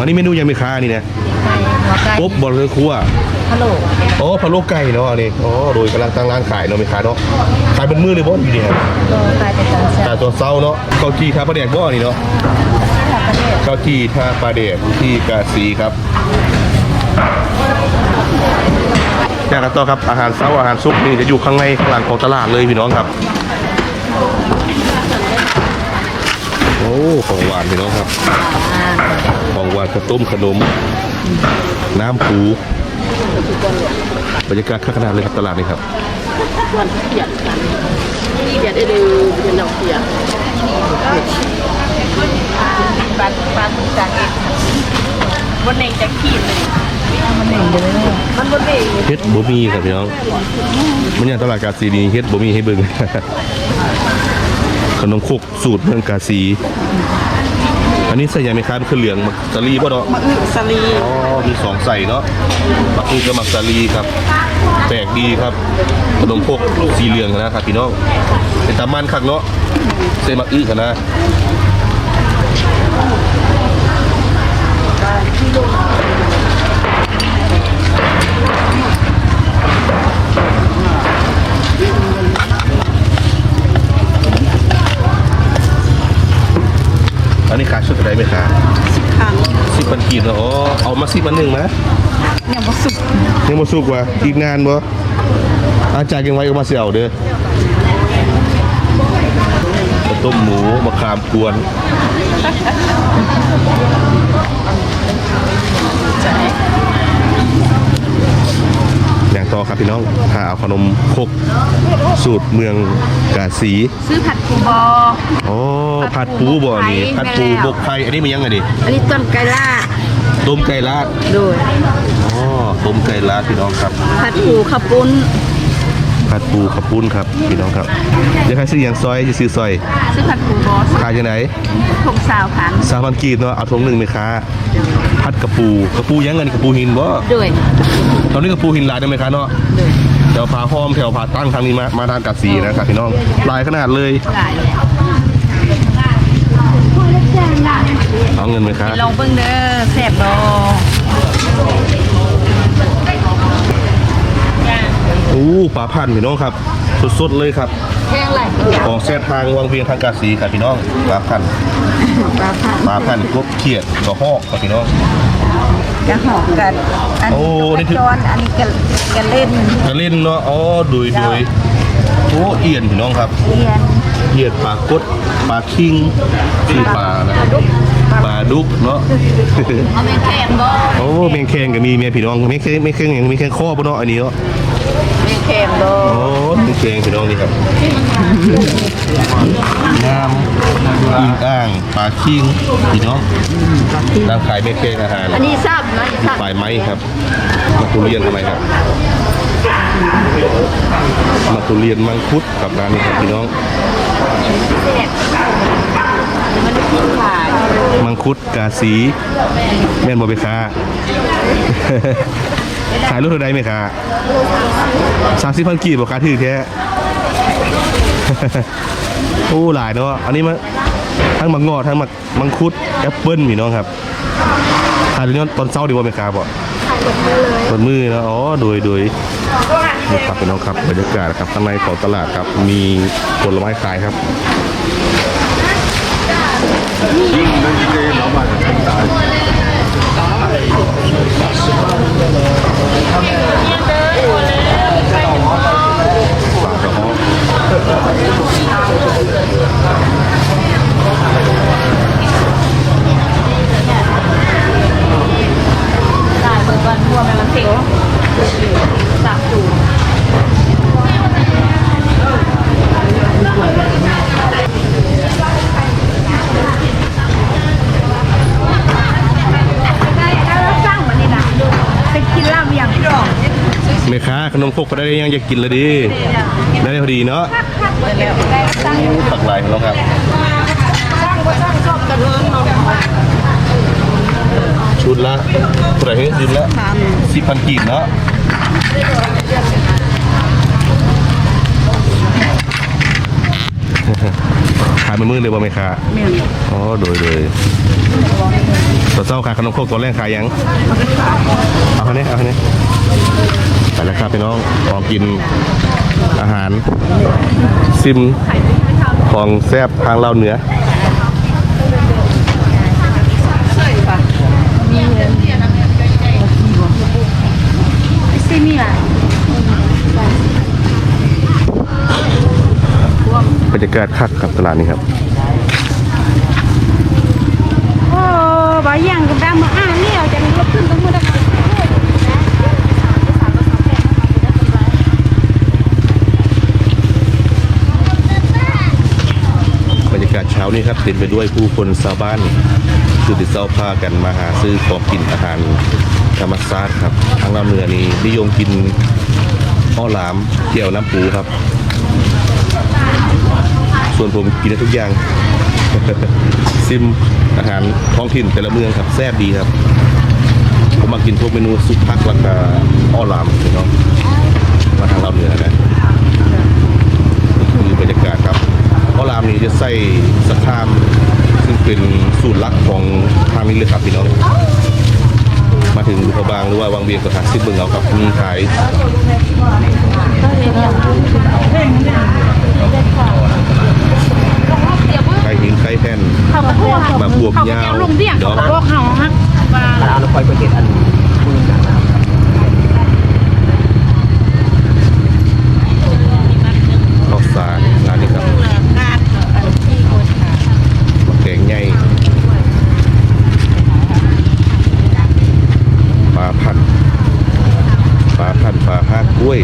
อันนี้เมนูยังไม่ค้านี่นะไก่หัวไก่กบบอลเลยครัวพะโล้อ๋อพะโล้ไก่เนาะอันนี้อ๋อโดยกำลังตั้งร้านขายเนาะไม่ค้าเนาะขายเป็นมือเลยบ่อยู่ดีครับโลไก่เป็นตอนแซ่ขายบตัวเซาเนาะข้าวจีท่าปลาแดกบ่อันนี้เนาะที่ประเทศข้าวจีท่าปลาแดกที่กาสีครับอยากกันต่อครับอาหารเช้าอาหารซุปนี่จะอยู่ข้างในข้างหลังของตลาดเลยพี่น้องครับ โอ้ของหวานพี่น้องครับอ่าของหวานข้าวต้มขนม น้ำผูบรรยากาศข้างขนาดเลยครับตลาดนี้ครับวันเขียดกันนี่เขียดได้เลยเป็นดอกเขียดปลาปลาทุกจานเองบนเองจะขีดเลยมันหนึ่งเดือนเลยมันบนเองเฮ็ดบ่มีครับพี่น้องมันอย่างตลาดกาซีนี้เฮ็ดบ่มีให้เบิ่ง ขนมครกสูตรเมืองกาซี อันนี้ใส่ยาไหมครับคือเหลืองมักสลีบ่เนาะ มะอึสลีอ๋อ มีสองใส่เนาะมักคือกับมักสลีครับ แปลกดีครับ ขนมครกสีเหลืองนะครับพี่น้อง เป็นตามันคักเนาะเส้นมักอึกันนะ อันนี้ขายชุดอะไรไหมครับสิบครั้งสิบปันกีบเนาะอ๋อเอามาสิบปันหนึ่งนะยังบ่สุกยังมาสุกว่ะอีกนานบ่อาจารย์ยังไว้ก็มาเสี่ยวเด้อข้าวต้มหมูมะขามกวนอย่าง ต่อครับพี่น้องหาเอาขนมครกสูตรเมืองกาสีซื้อผัดปูบออ๋อผัดปูบ่นี่ผัผัดดปูปูไข่ บกไข่อันนี้มันยังไงดิอันนี้ต้นไก่ล่าดต้มไก่ลาดโดยอ๋อต้มไก่ลาดพี่น้องครับผัดปูข้าวปุ้น ผัดปูขับปุ้นครับพี่น้องครับเดี๋ยวใครซื้ออย่างซอยจะซื้อซอยซื้อผัดปูบอขายยังไงผงสาวพันสามพันกีบเนาะเอาทงหนึ่งไหมคะผัดกระปูกระปูยังไงนี่กระปูหินบ่โดยตอนนี้กระปูหินลายได้ไหมคะเนาะโดยแถวผาห้อมแถวผาตั้งทางนี้มามาทางกัดสีนะครับพี่น้องลายขนาดเลยหลายเลยเอาเงินไหมคะลองเบิ่งเด้อแซ่บบ่ โอ้ปลาพันธุ์พี่น้องครับสดๆเลยครับแห้งไหลของแซ่ทางวังเวียงทางกาสีครับพี่น้องปลาพันธุ์ปลาผัดปลาพันธุ์กบเขียดกระหอกครับพี่น้องกระหอกกันอันโอ้นี้นี่ถือกระจอนอันนี้กระกระเล่นจะเล่นเนาะอ๋อดุยดุยโอ้เอียนพี่น้องครับเรียนเหยียดปลากดปลาคิงชื่อปลานะปลาดุกเนาะเอาไปแข่งบ่โอ้เมงแคงก็มีเมียพี่น้องเมงแคงเมงแคงอย่างมีแคงข้อปะเนาะอันนี้เนาะไป แข่งบ่โอ้เมงแคงพี่น้องนี่ครับน้ำอิงอ่างปลาคิงพี่น้องร้านขายเมงแคงอาหารอันนี้ทราบนะทราบปลายไม้ครับมาตุเรียนทำไมครับมาตุเรียนมังคุดกับร้านนี้ครับพี่น้องแซ่บมันได้กินขายมังคุดกาสี แม่นบอไปค้า ขายรถเท่าใดไหมคะสามสิบพันกีบบอกค้าถือแท้โอ้หลายเนาะ อันนี้มันทั้งมังงอดทั้งมังมังคุดแอปเปิ้ลพี่น้องครับขายเรื่องตอนเช้าดีกว่าไหมครับบอกตอนมือนะอ๋อโดยโดยนี่ครับพี่น้องครับบรรยากาศครับข้างในของตลาดครับมีผลไม้ขายครับ ปากกระห้อง ขายเบิ่งวันทั่วแม่มันเสิสามสูตรสร้างมันนี่นะเป็นกินเหล้าอย่างดอก แม่ค้า ขนมครกก็ได้ยังอยากกินเลยดิได้พอดีเนาะตั้งตักลายของเราครับสร้างก็สร้างชอบกันเพิ่มเนาะชุดละเท่าไหร่เฮ้ยชุดละสิบพันกีบเนาะขายมันมือเลยบ่ไหมคะแม่นอ๋อโดยโดยตอนเช้าขายขนมโครกตอนแรกขายหยัง เอาคันนี้เอาคันนี้ ไปแล้วครับพี่น้องของกินอาหารซิมของแซบทางเราเหนือซิมีล่ะบรรยากาศคักครับตลาดนี้ครับ โอ้บ่ยังกับดังมาอ่านเนี่ยจะมีรถขึ้นต้องมาได้ บรรยากาศเช้า นี้ครับเต็มไปด้วยผู้คนชาวบ้านคือติดเซ้าพากันมาหาซื้อของกินอาหารธรรมชาติครับทางเราเหนือนี้นิยมกินอ้อหลามเกี่ยวน้ำปูครับ ส่วนผมกินได้ทุกอย่าง ซิมอาหารท้องถิ่นแต่ละเมืองครับแซ่บดีครับ ผมมากินพวกเมนูซุปพักแล้วก็อ้อหลามพี่น้องมาทางเราเหนือนะคือบรรยากาศครับ อ้อหลามนี่จะใส่สะขาม ซึ่งเป็นสูตรลักของทางนี้เลยครับพี่น้อง มาถึงบุพบางหรือว่าวังเวียงก็หาซิมเบิ่งเอาครับมีขายไข่หินไข่แผ่น เขาก็ทั่ว มาบวบยาว ลงเบี้ยงเขาก็บอกเขาฮักว่า ร้านคอยประเทศอันมือกันนะครับ ข้าวสารร้านนี้ครับแกงใหญ่ปลาพันธุ์ปลาพันธุ์ปลาห้ากล้วย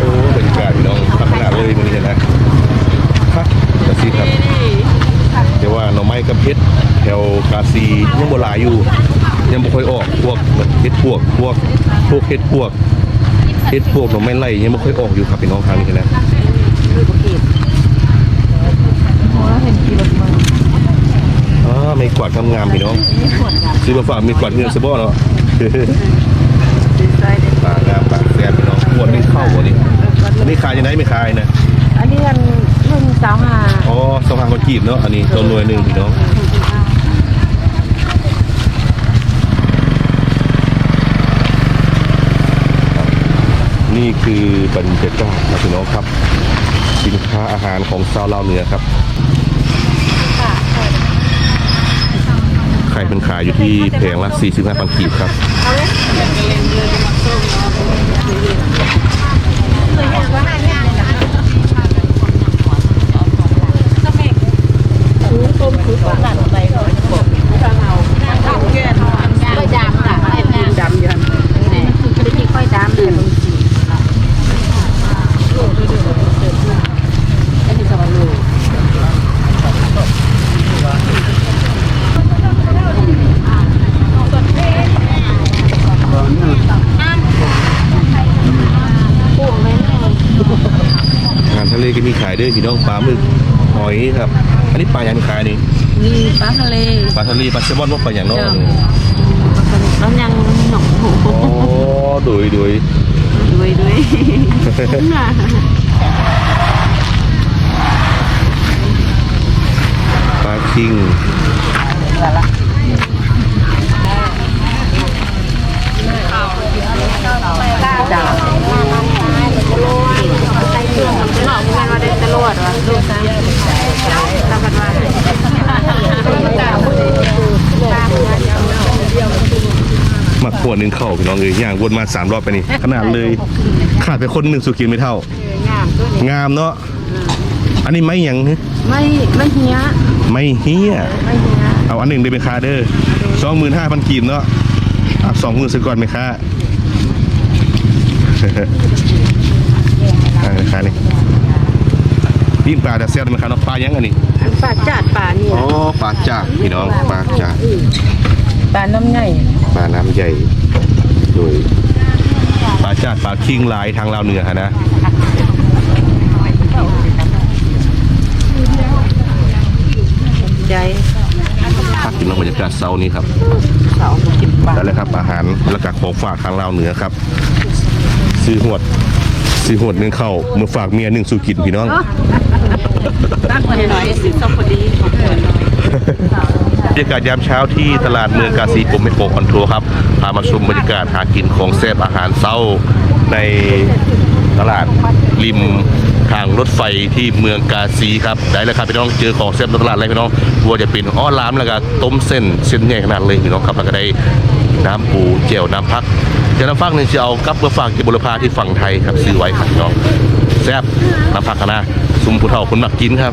โอ้เป็นการพี่น้องพัฒนาเลยมันนี่นะครับกะซีครับเดี๋ยวว่าหน่อไม้กับเฮ็ดแถวกาซียังบ่หลายอยู่ ยังบ่ค่อยออกพวกเฮ็ดพวกพวกพวกเฮ็ดพวกเฮ็ดพวกหน่อไม้ไล่ยังบ่ค่อยออกอยู่ครับพี่น้องทางนี้นะอ๋อไม่กวาดงามๆพี่น้องซื้อมาฝากมีกวาดเงินซะบ่เนาะปลางามปลาแซ่บพี่น้องขวดนึงเข้าบ่นี่อันนี้ขายยังไงไม่ขายนะอันนี้อันหนึ่งสาวหาอ๋อสะพานคนจีบเนาะอันนี้ตัวหน่วยหนึ่งพี่น้อง นี่คือบรรยากาศนะพี่น้องครับ สินค้าอาหารของชาวลาวเหนือครับ ไข่เป็นขายอยู่ที่แผงละ45ปังกีบครับค่อยดำค่ะดำอยู่นี่คือที่ค่อยดำเลยบางทีอันนี้สวัสดี อาหารทะเลก็มีขายด้วย พี่น้องปลาหมึกหอยครับอันนี้ปลาอย่างขายนี่มีปลาทะเลปลาทะเลปลาแซลมอนว่าปลาอย่างเนอกแล้วยังหนองหูอ๋อโดยโดยด้วยด้วยน่ะปลาคิง จ้าใส่เครื่องทำเป็นหนอกมันว่าได้ตลอดวะลูกจ้าทำกันว่า ห มักขวดหนึ่งเข้าพี่น้องเลยย่างวนมาสามรอบไปนี่ขนาดเลยขาดไปคนหนึ่งสุกินไม่เท่า งามตัวนี้งามเนาะอันนี้ไม่หยังฮะไม่ไม่เหี้ยไม่เฮียไม่เหี้ยเอาอันหนึ่งได้เป็นคาเด้อสองหมื่นห้าพันกีบเนาะอะสองหมื่นซื้อก่อนไหมคะอ่าคานี่ปิ้งปลาแต่เซียนไหมคะเนาะปลายังอันนี้ปลาจาดปลานี่อ๋อปลาจากพี่น้องปลาจาก ปลาน้ำใหญ่ปลาน้ำใหญ่โดยปลาจากปลาคิงลายทางลาวเหนือฮะนะใจขคักพี่น้องบรรยากาศเช้านี้ครับสาวกินปลาแล้วแหละครับ อาหารแล้วก็ของฝากทางลาวเหนือครับซื้อหวดซื้อหวดหนึ่งเข้ามือฝากเมียหนึ่งสู่กินพี่น้องตั้งไว้หน่อยสิสพอดีของเพิ่นบร รยากาศยามเช้าที่ตลาดเมืองกาซีกรมเมโกคอนโทรครับ พามาชมบรรยากาศหากินของแซ่บอาหารเช้าในตลาดริมทางรถไฟที่เมืองกาซีครับ ได้แล้วครับพี่น้องเจอของแซ่บในตลาดอะไรพี่น้องวัวจะเป็นอ้อล้ามแล้วก็ต้มเส้นเส้นใหญ่ขนาดเลยพี่น้องครับแล้วก็ได้น้ำปูเจียวน้ำพักเจียวน้ำพักนี่จะเอากับเบอร์ฝากที่บุรพาที่ฝั่งไทยครับซื้อไว้ครับพี่น้องแซ่บน้ำพักนะซุมผู้เฒ่าคนมักกินครับ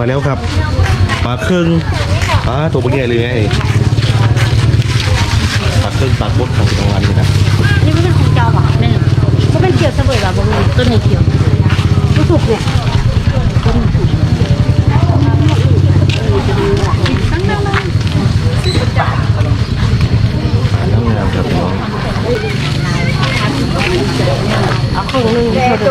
มาแล้วครับปลาครึ่งปลาตัวเป็นไงเลยไงปลาครึ่งปลาบดของจังหวัดนี่นะนี่มันเป็นของเจ้าหวานเนี่ยก็เป็นเกี๊ยวเสวยแบบบางต้นในเขียวรู้สึกเนี่ยต้นสุกเอาของนึงมาดู